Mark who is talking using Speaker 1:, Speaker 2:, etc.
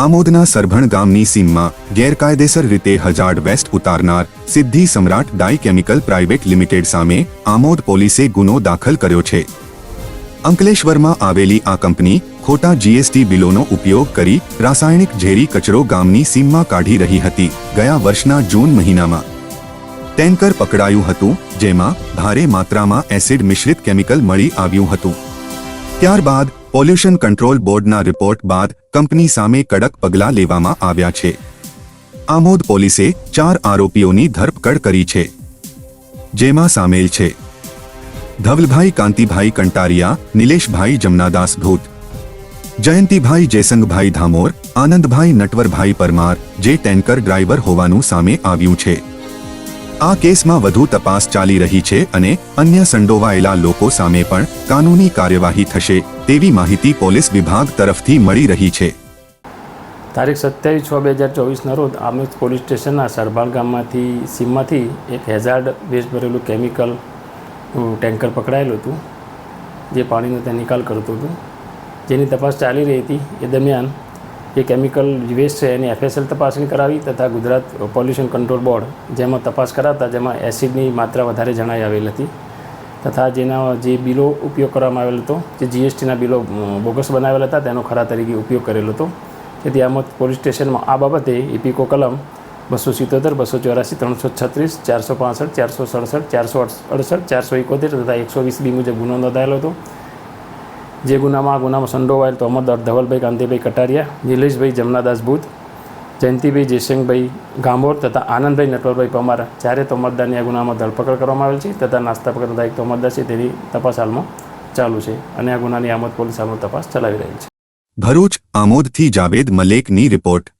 Speaker 1: આમોદના સરભણ ગામની સીમમાં ગેરકાયદેસર રીતે હજાર્ડ વેસ્ટ ઉતારનાર સિદ્ધિ સમ્રાટ ડાઈ કેમિકલ પ્રાઇવેટ લિમિટેડ સામે આમોદ પોલીસે ગુનો દાખલ કર્યો છે. અંકલેશ્વરમાં આવેલી આ કંપની ખોટા જીએસટી બિલોનો ઉપયોગ કરી રાસાયણિક ઝેરી કચરો ગામની સીમમાં કાઢી રહી હતી ગયા વર્ષના જૂન મહિનામાં. ટેન્કર પકડાયું હતું, જેમાં ભારે માત્રામાં એસિડ મિશ્રિત કેમિકલ મળી આવ્યું હતું. ત્યારબાદ પોલ્યુશન કંટ્રોલ બોર્ડના રિપોર્ટ બાદ કંપની સામે કડક પગલાં લેવામાં આવ્યા છે. આમોદ પોલીસે ચાર આરોપીઓની ધરપકડ કરી છે. જેમાં સામેલ છે. ધવલભાઈ કાંતિભાઈ કંટારિયા, નિલેશભાઈ જમનાદાસ ભૂત, જયંતિભાઈ જયસંગભાઈ ધામોર, આનંદભાઈ નટવરભાઈ પરમાર, જે ટેન્કર ડ્રાઈવર હોવાનું સામે આવ્યું છે. આ કેસમાં વધુ તપાસ ચાલી રહી છે અને અન્ય સંડોવાયેલા લોકો સામે પણ કાનૂની કાર્યવાહી થશે તેવી માહિતી પોલીસ વિભાગ તરફથી મળી રહી છે.
Speaker 2: તારીખ સત્યાવીસ છ બે હજાર ચોવીસના રોજ આમેજ પોલીસ સ્ટેશનના સરભાળ ગામમાંથી સીમમાંથી એક હેઝાર્ડ વેસ્ટ ભરેલું કેમિકલ ટેન્કર પકડાયેલું હતું. જે પાણીનો ત્યાં નિકાલ કરતું હતું. જેની તપાસ ચાલી રહી હતી. એ દરમિયાન એ કેમિકલ વેસ્ટ છે એની એફએસએલ તપાસણી કરાવી તથા ગુજરાત પોલ્યુશન કંટ્રોલ બોર્ડ જેમાં તપાસ કરાતા જેમાં એસિડની માત્રા વધારે જણાઈ આવેલ હતી તથા જેના જે બિલો ઉપયોગ કરવામાં આવેલ હતો, જે જીએસટીના બિલો બોગસ બનાવેલા હતા તેનો ખરા તરીકે ઉપયોગ કરેલો હતો. તેથી આમાં પોલીસ સ્ટેશનમાં આ બાબતે ઇપીકો કલમ બસો સિત્તોતેર, બસો ચોરાસી ત્રણસો છત્રીસ, ચારસો પાસઠ, ચારસો સડસઠ, ચારસો અડસઠ, ચારસો એકોતેર તથા એકસો વીસ બી મુજબ ગુનો નોંધાયેલો હતો. જે ગુનામાં ગુનામાં સંડોવાયેલ તો અમરદાર ધવલભાઈ કાંતિભાઈ કટારિયા, નિલેશભાઈ જમનાદાસ ભૂત, જયંતિભાઈ જયસિંહભાઈ ગાંભોર તથા આનંદભાઈ નટવરભાઈ પમાર ચારે તોમરદારની આ ગુનામાં ધરપકડ કરવામાં આવેલ છે તથા નાસ્તા પકડતા એક તોમરદાર છે તેની તપાસ હાલમાં ચાલુ છે અને આ ગુનાની આમોદ પોલીસ હાલમાં તપાસ ચલાવી રહી છે.
Speaker 1: ભરૂચ આમોદથી જાવેદ મલેકની રિપોર્ટ.